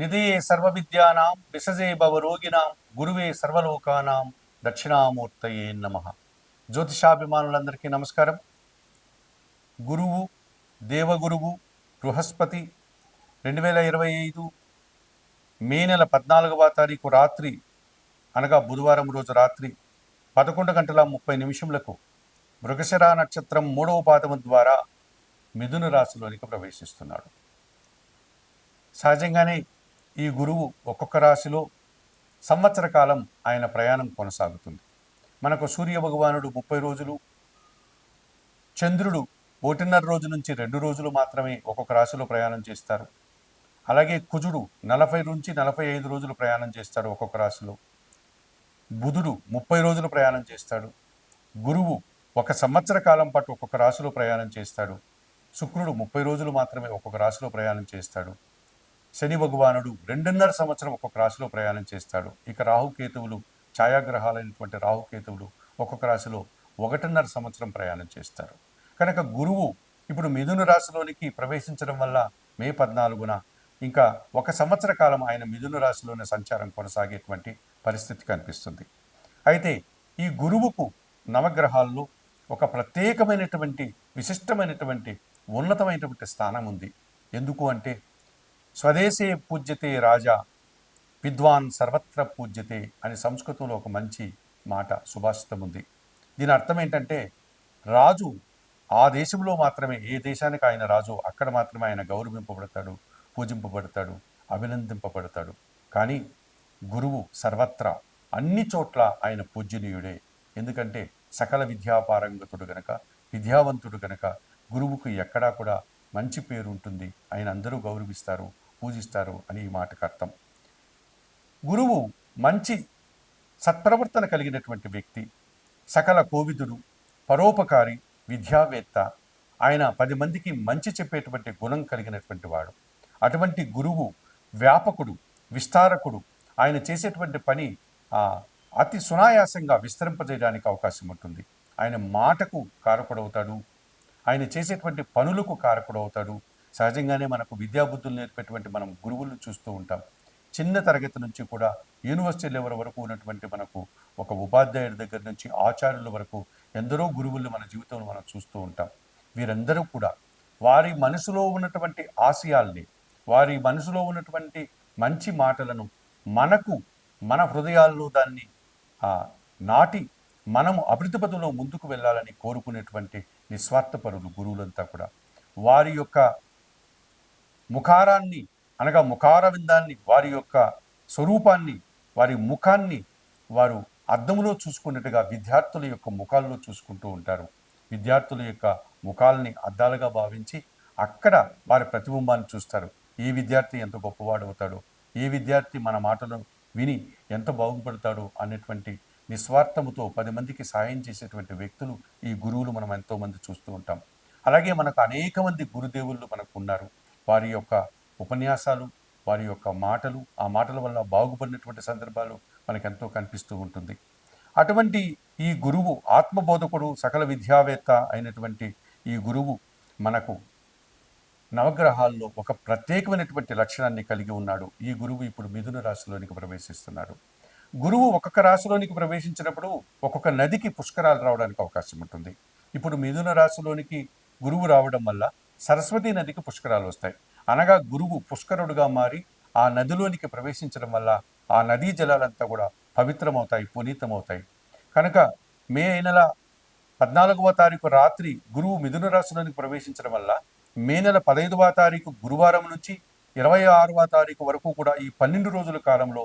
నిధే సర్వవిద్యానాం విసజే భవరోగినాం గురువే సర్వలోకానాం దక్షిణామూర్తయే నమ. జ్యోతిషాభిమానులందరికీ నమస్కారం. గురువు దేవగురువు బృహస్పతి రెండు వేల ఇరవై ఐదు మే నెల పద్నాలుగవ తారీఖు రాత్రి అనగా బుధవారం రోజు రాత్రి పదకొండు గంటల ముప్పై నిమిషములకు మృగశిర నక్షత్రం మూడవ పాదము ద్వారా మిథున రాశిలోనికి ప్రవేశిస్తున్నాడు. సహజంగానే ఈ గురువు ఒక్కొక్క రాశిలో సంవత్సర కాలం ఆయన ప్రయాణం కొనసాగుతుంది. మనకు సూర్య భగవానుడు ముప్పై రోజులు చంద్రుడు ఒకటిన్నర రోజు నుంచి రెండు రోజులు మాత్రమే ఒక్కొక్క రాశిలో ప్రయాణం చేస్తారు. అలాగే కుజుడు నలభై నుంచి నలభై ఐదు రోజులు ప్రయాణం చేస్తాడు ఒక్కొక్క రాశిలో. బుధుడు ముప్పై రోజులు ప్రయాణం చేస్తాడు. గురువు ఒక సంవత్సర కాలం పాటు ఒక్కొక్క రాశిలో ప్రయాణం చేస్తాడు. శుక్రుడు ముప్పై రోజులు మాత్రమే ఒక్కొక్క రాశిలో ప్రయాణం చేస్తాడు. శని భగవానుడు రెండున్నర సంవత్సరం ఒక్కొక్క రాశిలో ప్రయాణం చేస్తాడు. ఇక రాహుకేతువులు ఛాయాగ్రహాలైనటువంటి రాహుకేతువులు ఒక్కొక్క రాశిలో ఒకటిన్నర సంవత్సరం ప్రయాణం చేస్తారు. కనుక గురువు ఇప్పుడు మిథున రాశిలోనికి ప్రవేశించడం వల్ల మే పద్నాలుగున ఇంకా ఒక సంవత్సర కాలం ఆయన మిథున రాశిలోనే సంచారం కొనసాగేటువంటి పరిస్థితి కనిపిస్తుంది. అయితే ఈ గురువుకు నవగ్రహాల్లో ఒక ప్రత్యేకమైనటువంటి విశిష్టమైనటువంటి ఉన్నతమైనటువంటి స్థానం ఉంది. ఎందుకు అంటే స్వదేశే పూజ్యతే రాజా విద్వాన్ సర్వత్ర పూజ్యతే అని సంస్కృతంలో ఒక మంచి మాట సుభాషితం ఉంది. దీని అర్థం ఏంటంటే రాజు ఆ దేశంలో మాత్రమే ఏ దేశానికి ఆయన రాజు అక్కడ మాత్రమే ఆయన గౌరవింపబడతాడు పూజింపబడతాడు అభినందింపబడతాడు. కానీ గురువు సర్వత్రా అన్ని చోట్ల ఆయన పూజనీయుడే ఎందుకంటే సకల విద్యాపారంగతుడు గనక విద్యావంతుడు గనక గురువుకు ఎక్కడా కూడా మంచి పేరు ఉంటుంది ఆయన అందరూ గౌరవిస్తారు పూజిస్తారు అని ఈ మాటకు అర్థం. గురువు మంచి సత్ప్రవర్తన కలిగినటువంటి వ్యక్తి సకల కోవిదుడు పరోపకారి విద్యావేత్త. ఆయన పది మందికి మంచి చెప్పేటువంటి గుణం కలిగినటువంటి వాడు. అటువంటి గురువు వ్యాపకుడు విస్తారకుడు. ఆయన చేసేటువంటి పని అతి సునాయాసంగా విస్తరింపజేయడానికి అవకాశం ఉంటుంది ఆయన మాటకు కారకుడవుతాడు ఆయన చేసేటువంటి పనులకు కారకుడవుతాడు. సహజంగానే మనకు విద్యాబుద్ధులు నేర్పేటువంటి మనం గురువులను చూస్తూ ఉంటాం. చిన్న తరగతి నుంచి కూడా యూనివర్సిటీ లెవెల్ వరకు ఉన్నటువంటి మనకు ఒక ఉపాధ్యాయుడి దగ్గర నుంచి ఆచార్యుల వరకు ఎందరో గురువులు మన జీవితంలో మనం చూస్తూ ఉంటాం. వీరందరూ కూడా వారి మనసులో ఉన్నటువంటి ఆశయాల్ని వారి మనసులో ఉన్నటువంటి మంచి మాటలను మనకు మన హృదయాల్లో దాన్ని నాటి మనము అభివృద్ధి పదంలో ముందుకు వెళ్ళాలని కోరుకునేటువంటి నిస్వార్థపరులు గురువులంతా కూడా. వారి యొక్క ముఖారాన్ని అనగా ముఖారవిందాన్ని వారి యొక్క స్వరూపాన్ని వారి ముఖాన్ని వారు అద్దంలో చూసుకున్నట్టుగా విద్యార్థుల యొక్క ముఖాల్లో చూసుకుంటూ ఉంటారు. విద్యార్థుల యొక్క ముఖాలని అద్దాలుగా భావించి అక్కడ వారి ప్రతిబింబాన్ని చూస్తారు. ఏ విద్యార్థి ఎంత గొప్పవాడు అవుతాడో ఏ విద్యార్థి మన మాటలు విని ఎంత బాగుపడతాడో అనేటువంటి నిస్వార్థముతో పది మందికి సాయం చేసేటువంటి వ్యక్తులు ఈ గురువులు మనం ఎంతోమంది చూస్తూ ఉంటాం. అలాగే మనకు అనేక మంది గురుదేవుళ్ళు మనకు ఉన్నారు. వారి యొక్క ఉపన్యాసాలు వారి యొక్క మాటలు ఆ మాటల వల్ల బాగుపడినటువంటి సందర్భాలు మనకు ఎంతో కనిపిస్తూ ఉంటుంది. అటువంటి ఈ గురువు ఆత్మబోధకుడు సకల విద్యావేత్త అయినటువంటి ఈ గురువు మనకు నవగ్రహాల్లో ఒక ప్రత్యేకమైనటువంటి లక్షణాన్ని కలిగి ఉన్నాడు. ఈ గురువు ఇప్పుడు మిథున రాశిలోనికి ప్రవేశిస్తున్నాడు. గురువు ఒక్కొక్క రాశిలోనికి ప్రవేశించినప్పుడు ఒక్కొక్క నదికి పుష్కరాలు రావడానికి అవకాశం ఉంటుంది. ఇప్పుడు మిథున రాశిలోనికి గురువు రావడం వల్ల సరస్వతి నదికి పుష్కరాలు వస్తాయి. అనగా గురువు పుష్కరుడుగా మారి ఆ నదిలోనికి ప్రవేశించడం వల్ల ఆ నదీ జలాలంతా కూడా పవిత్రమవుతాయి పునీతమవుతాయి. కనుక మే నెల పద్నాలుగవ తారీఖు రాత్రి గురువు మిథున రాశిలోనికి ప్రవేశించడం వల్ల మే నెల పదహైదవ తారీఖు గురువారం నుంచి ఇరవై ఆరవ తారీఖు వరకు కూడా ఈ పన్నెండు రోజుల కాలంలో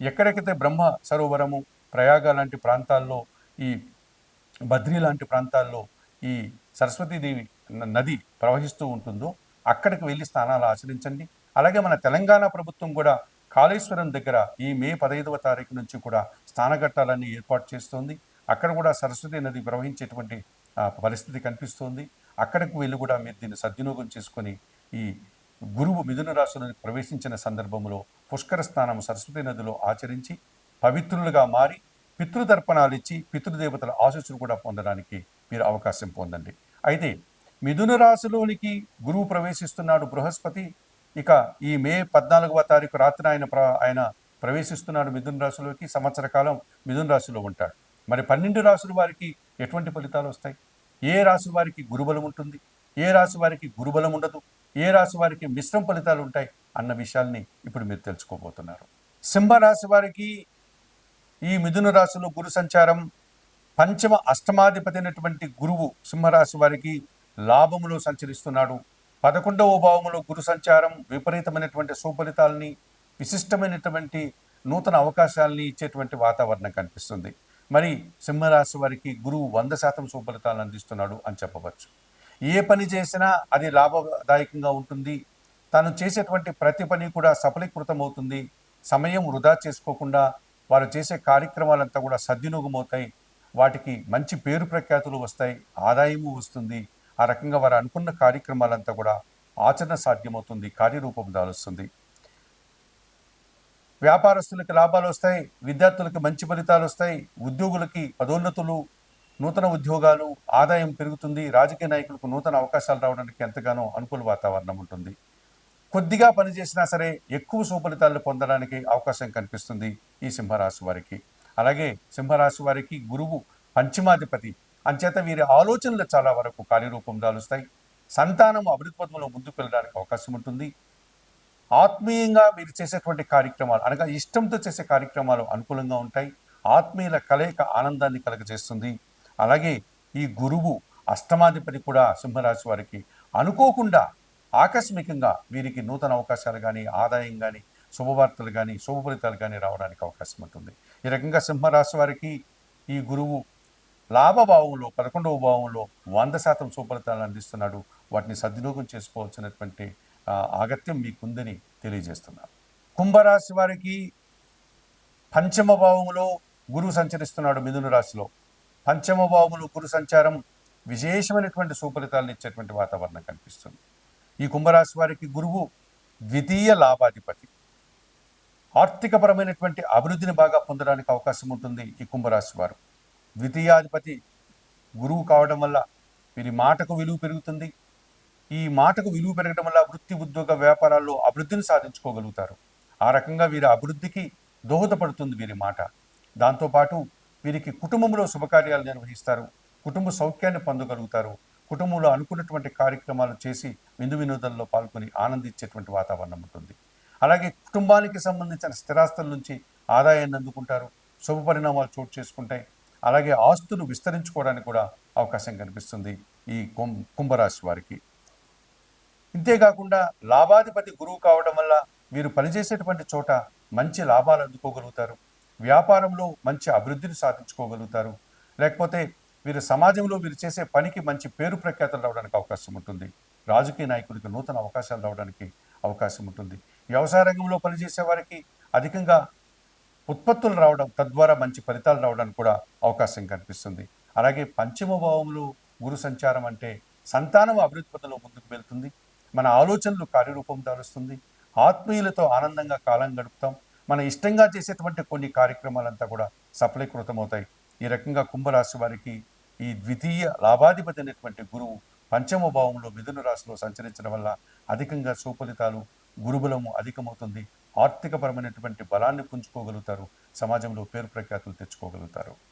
ఎక్కడెక్కడైతే బ్రహ్మ సరోవరము ప్రయాగ లాంటి ప్రాంతాల్లో ఈ బద్రీ లాంటి ప్రాంతాల్లో ఈ సరస్వతీదేవి నది ప్రవహిస్తూ ఉంటుందో అక్కడికి వెళ్ళి స్నానాలు ఆచరించండి. అలాగే మన తెలంగాణ ప్రభుత్వం కూడా కాళేశ్వరం దగ్గర ఈ మే పదహైదవ తారీఖు నుంచి కూడా స్నానఘట్టాలన్నీ ఏర్పాటు చేస్తోంది. అక్కడ కూడా సరస్వతి నది ప్రవహించేటువంటి పరిస్థితి కనిపిస్తోంది. అక్కడికి వెళ్ళి కూడా మీరు దీన్ని సద్వినియోగం చేసుకొని ఈ గురువు మిథున రాశిలో ప్రవేశించిన సందర్భంలో పుష్కర స్నానం సరస్వతి నదిలో ఆచరించి పవిత్రులుగా మారి పితృతర్పణాలు ఇచ్చి పితృదేవతల ఆశీస్సులు కూడా పొందడానికి మీరు అవకాశం పొందండి. అయితే మిథున రాశిలోనికి గురువు ప్రవేశిస్తున్నాడు బృహస్పతి. ఇక ఈ మే పద్నాలుగవ తారీఖు రాత్రి ఆయన ప్ర ఆయన ప్రవేశిస్తున్నాడు మిథున రాశిలోకి. సంవత్సర కాలం మిథున రాశిలో ఉంటాడు. మరి పన్నెండు రాశుల వారికి ఎటువంటి ఫలితాలు వస్తాయి? ఏ రాశి వారికి గురుబలం ఉంటుంది? ఏ రాశి వారికి గురుబలం ఉండదు? ఏ రాశి వారికి మిశ్రమ ఫలితాలు ఉంటాయి అన్న విషయాల్ని ఇప్పుడు మీరు తెలుసుకోబోతున్నారు. సింహ రాశి వారికి ఈ మిథున రాశిలో గురు సంచారం పంచమ అష్టమాధిపతి అయినటువంటి గురువు సింహరాశి వారికి లాభములో సంచరిస్తున్నాడు. పదకొండవ భావములో గురు సంచారం విపరీతమైనటువంటి సుఫలితాలని విశిష్టమైనటువంటి నూతన అవకాశాలని ఇచ్చేటువంటి వాతావరణం కనిపిస్తుంది. మరి సింహరాశి వారికి గురువు వంద శాతం సుఫలితాలను అందిస్తున్నాడు అని చెప్పవచ్చు. ఏ పని చేసినా అది లాభదాయకంగా ఉంటుంది. తను చేసేటువంటి ప్రతి పని కూడా సఫలీకృతం అవుతుంది సమయం వృధా చేసుకోకుండా వారు చేసే కార్యక్రమాలంతా కూడా సద్వినియోగం అవుతాయి వాటికి మంచి పేరు ప్రఖ్యాతులు వస్తాయి. ఆదాయము వస్తుంది. ఆ రకంగా వారు అనుకున్న కార్యక్రమాలంతా కూడా ఆచరణ సాధ్యమవుతుంది. కార్యరూపం దాలుస్తుంది. వ్యాపారస్తులకి లాభాలు వస్తాయి. విద్యార్థులకు మంచి ఫలితాలు వస్తాయి. ఉద్యోగులకి పదోన్నతులు నూతన ఉద్యోగాలు ఆదాయం పెరుగుతుంది రాజకీయ నాయకులకు నూతన అవకాశాలు రావడానికి ఎంతగానో అనుకూల వాతావరణం ఉంటుంది. కొద్దిగా పనిచేసినా సరే ఎక్కువ సుఫలితాలు పొందడానికి అవకాశం కనిపిస్తుంది ఈ సింహరాశి వారికి. అలాగే సింహరాశి వారికి గురువు పంచమాధిపతి అంచేత వీరి ఆలోచనలు చాలా వరకు కార్యరూపం దాలుస్తాయి. సంతానం అభివృద్ధి పదంలో ముందుకు వెళ్ళడానికి అవకాశం ఉంటుంది. ఆత్మీయంగా మీరు చేసేటువంటి కార్యక్రమాలు అనగా ఇష్టంతో చేసే కార్యక్రమాలు అనుకూలంగా ఉంటాయి. ఆత్మీయుల కలయిక ఆనందాన్ని కలగజేస్తుంది. అలాగే ఈ గురువు అష్టమాధిపతి కూడా సింహరాశి వారికి అనుకోకుండా ఆకస్మికంగా వీరికి నూతన అవకాశాలు కానీ ఆదాయం కానీ శుభవార్తలు కానీ శుభ ఫలితాలు కానీ రావడానికి అవకాశం ఉంటుంది. ఈ రకంగా సింహరాశి వారికి ఈ గురువు లాభభావంలో పదకొండవ భావంలో వంద శాతం సుఫలితాలను అందిస్తున్నాడు. వాటిని సద్వినియోగం చేసుకోవాల్సినటువంటి ఆగత్యం మీకుందని తెలియజేస్తున్నారు. కుంభరాశి వారికి పంచమ భావంలో గురువు సంచరిస్తున్నాడు మిథున రాశిలో. పంచమ బాబులు గురు సంచారం విశేషమైనటువంటి సుఫలితాలను ఇచ్చేటువంటి వాతావరణం కనిపిస్తుంది. ఈ కుంభరాశి వారికి గురువు ద్వితీయ లాభాధిపతి. ఆర్థికపరమైనటువంటి అభివృద్ధిని బాగా పొందడానికి అవకాశం ఉంటుంది ఈ కుంభరాశి వారు. ద్వితీయాధిపతి గురువు కావడం వల్ల వీరి మాటకు విలువ పెరుగుతుంది. ఈ మాటకు విలువ పెరగడం వల్ల వృత్తి ఉద్యోగ వ్యాపారాల్లో అభివృద్ధిని సాధించుకోగలుగుతారు. ఆ రకంగా వీరి అభివృద్ధికి దోహదపడుతుంది వీరి మాట. దాంతోపాటు వీరికి కుటుంబంలో శుభకార్యాలు నిర్వహిస్తారు. కుటుంబ సౌఖ్యాన్ని పొందగలుగుతారు. కుటుంబంలో అనుకున్నటువంటి కార్యక్రమాలు చేసి విందు వినోదంలో పాల్గొని ఆనందించేటువంటి వాతావరణం ఉంటుంది. అలాగే కుటుంబానికి సంబంధించిన స్థిరాస్తుల నుంచి ఆదాయాన్ని అందుకుంటారు. శుభ పరిణామాలు చోటు చేసుకుంటాయి. అలాగే ఆస్తులు విస్తరించుకోవడానికి కూడా అవకాశం కనిపిస్తుంది ఈ కుంభరాశి వారికి. ఇంతేకాకుండా లాభాధిపతి గురువు కావడం వల్ల వీరు పనిచేసేటువంటి చోట మంచి లాభాలు అందుకోగలుగుతారు. వ్యాపారంలో మంచి అభివృద్ధిని సాధించుకోగలుగుతారు. లేకపోతే వీరు సమాజంలో వీరు చేసే పనికి మంచి పేరు ప్రఖ్యాతలు రావడానికి అవకాశం ఉంటుంది. రాజకీయ నాయకుడికి నూతన అవకాశాలు రావడానికి అవకాశం ఉంటుంది. వ్యవసాయ రంగంలో పనిచేసే వారికి అధికంగా ఉత్పత్తులు రావడం తద్వారా మంచి ఫలితాలు రావడానికి కూడా అవకాశం కనిపిస్తుంది. అలాగే పంచమ భావంలో గురు సంచారం అంటే సంతానం అభివృద్ధి పథంలో ముందుకు వెళ్తుంది. మన ఆలోచనలు కార్యరూపం దారుస్తుంది. ఆత్మీయులతో ఆనందంగా కాలం గడుపుతాం. మన ఇష్టంగా చేసేటువంటి కొన్ని కార్యక్రమాలంతా కూడా సఫలీకృతమవుతాయి. ఈ రకంగా కుంభరాశి వారికి ఈ ద్వితీయ లాభాధిపతి అయినటువంటి గురువు పంచమ భావంలో మిథున రాశిలో సంచరించడం వల్ల అధికంగా సుఫలితాలు గురుబలము అధికమవుతుంది. ఆర్థికపరమైనటువంటి బలాన్ని పుంజుకోగలుగుతారు. సమాజంలో పేరు ప్రఖ్యాతులు తెచ్చుకోగలుగుతారు.